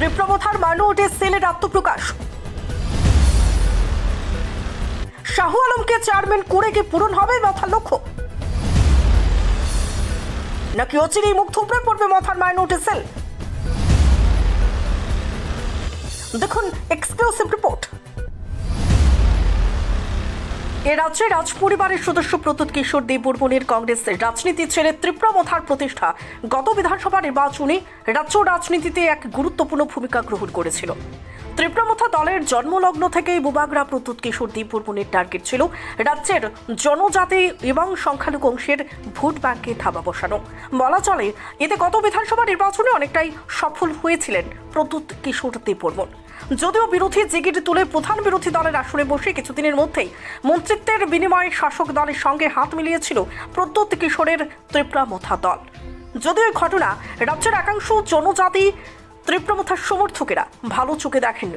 ত্রিপ্রমথার minority সেলের আত্মপ্রকাশ। শাহু আলমকে চেয়ারম্যান করে কি পূরণ হবে মাথার লক্ষ্য? নাকি অচিরেই মুখ থুপড়ে পড়বে মাথার মাইনরিটি সেল? দেখুন এক্সক্লুসিভ রিপোর্ট। এ রাজ্যে রাজ পরিবারের সদস্য প্রতুত কিশোর দেব বর্মনের কংগ্রেসের রাজনীতি ছেড়ে ত্রিপুরামথার প্রতিষ্ঠা। গত বিধানসভা নির্বাচনে রাজ্য রাজনীতিতে এক গুরুত্বপূর্ণ ভূমিকা গ্রহণ করেছিল। ত্রিপুরামথা দলের জন্মলগ্ন থেকেই বুবাগরা প্রতুত কিশোর দেব বর্মনের টার্গেট ছিল। রাজ্যের জনজাতি এবং সংখ্যালঘু অংশের ভোট ব্যাংকে থাবা বসানো। বলা চলে, এতে গত বিধানসভা নির্বাচনে অনেকটাই সফল হয়েছিলেন প্রতুত কিশোর দেব বর্মন যদিও বিরোধী জিগির তুলে প্রধান বিরোধী দলের আসনে বসে কিছুদিনের মধ্যেই মন্ত্রিত্বের বিনিময়ে শাসক দলের সঙ্গে হাত মিলিয়েছিল প্রদ্যুৎ কিশোরের ত্রিপুরামথা দল। যদিও ঘটনা রাজ্যের একাংশ জনজাতি ত্রিপুরামথার সমর্থকেরা ভালো চোখে দেখেন।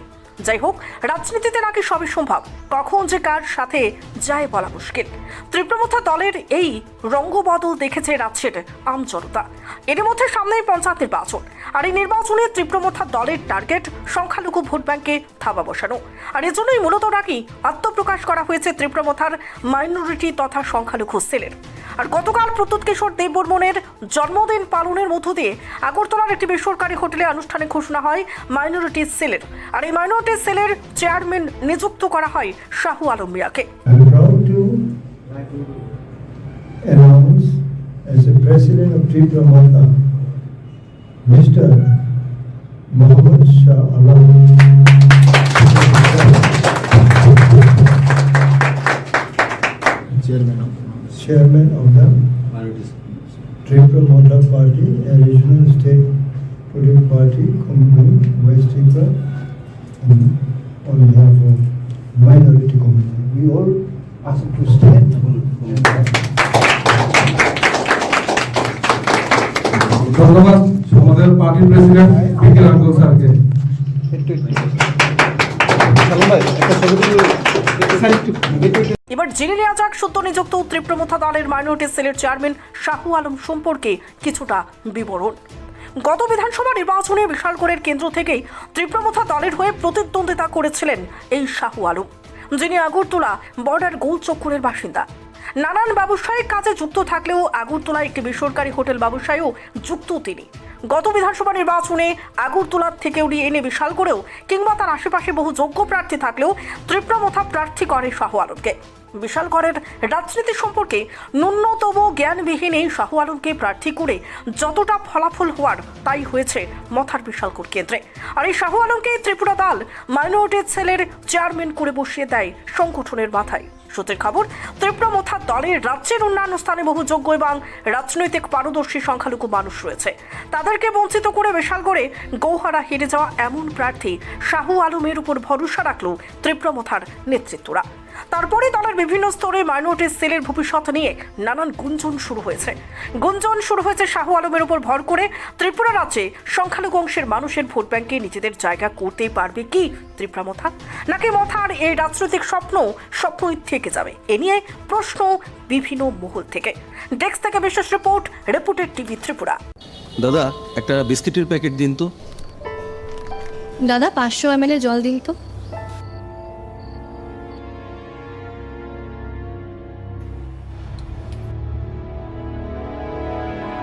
যাই হোক, রাজনীতিতে নাকি সবই সম্ভব। কখন যে কার সাথে যায় বলা মুশকিল। ত্রিপুরামথা দলের এই রঙ্গবদল দেখেছে রাজ্যের আমজনতা এর মধ্যে সামনেই পঞ্চায়েত নির্বাচন। আর এই নির্বাচনে ত্রিপুরামথা দলের টার্গেট সংখ্যালঘু ভোট ব্যাংকে থাবা বসানো। আর এজন্যই মূলত নাকি আত্মপ্রকাশ করা হয়েছে ত্রিপুরামথার মাইনরিটি তথা সংখ্যালঘু সেলের। আর গতকাল প্রত্যুৎ কিশোর দেববর্মনের জন্মদিন পালনের মধ্য দিয়ে আগরতলার একটি বেসরকারি হোটেলে আনুষ্ঠানিক ঘোষণা হয় মাইনরিটি সেলের আর এই মাইনরিটি সেলের চেয়ারম্যান নিযুক্ত করা হয় শাহু আলম মিয়াকে. Chairman of the minorities. Tripramata Party, a regional state political party, Community West Tripura, and on behalf of minority community. We all ask to stand. ধন্যবাদ আমাদের পার্টির প্রেসিডেন্ট বিকেল আঙ্গুল স্যারকে এবার জেনে নেওয়া যাক সদ্য নিযুক্ত ত্রিপ্রমথা দলের মাইনরিটি সেলের চেয়ারম্যান শাহু আলম সম্পর্কে কিছুটা বিবরণ। গত বিধানসভা নির্বাচনে বিশালগড়ের কেন্দ্র থেকেই ত্রিপ্রমথা দলের হয়ে প্রতিদ্বন্দ্বিতা করেছিলেন এই শাহু আলম, যিনি আগরতলা বর্ডার গোল চক্করের বাসিন্দা। নানান ব্যবসায়িক কাজে যুক্ত থাকলেও আগরতলায় একটি বেসরকারি হোটেল ব্যবসায়ও যুক্ত তিনি। গত বিধানসভা নির্বাচনে আগরতলার থেকে উড়িয়ে এনে বিশাল করেও কিংবা তার আশেপাশে বহু যোগ্য প্রার্থী থাকলেও ত্রিপুরামথা প্রার্থী করে শাহু আলমকে। বিশালগড়ের রাজনীতি সম্পর্কে ন্যূনতম জ্ঞানবিহীন এই শাহু আলমকে প্রার্থী করে যতটা ফলাফল হওয়ার তাই হয়েছে মথার বিশালগড় কেন্দ্রে। আর এই শাহু আলমকে ত্রিপুরা দল মাইনরিটি সেলের চেয়ারম্যান করে বসিয়ে দেয় সংগঠনের মাথায়। সূত্রের খবর, ত্রিপুরা মথা দলের রাজ্যের অন্যান্য স্থানে বহু যোগ্য এবং রাজনৈতিক পারদর্শী সংখ্যালঘু মানুষ রয়েছে। তাদেরকে বঞ্চিত করে বিশাল করে গৌহারা হেরে যাওয়া এমন প্রার্থী শাহু আলমের উপর ভরসা রাখল ত্রিপুরা মথার নেতৃত্বরা। তারপরে দলের বিভিন্ন স্তরে মাইনরিটি সেলের ভবিষ্যৎ নিয়ে নানান গুঞ্জন শুরু হয়েছে। গুঞ্জন শুরু হয়েছে শাহু আলমের উপর ভর করে। ত্রিপুরা রাজ্যে সংখ্যালঘু অংশের মানুষের ভোট ব্যাংকে নিজেদের জায়গা করতেই পারবে কি ত্রিপুরা মথা? নাকি মথার এই রাজনৈতিক স্বপ্ন স্বপ্নই থেকে যাবে? এ নিয়ে প্রশ্ন বিভিন্ন মহল থেকে। ডেস্ক থেকে বিশেষ রিপোর্ট রিপোর্টের টিভি ত্রিপুরা। দাদা একটা বিস্কিটের প্যাকেট দিন তো। দাদা পাঁচশো এম জল দিন তো।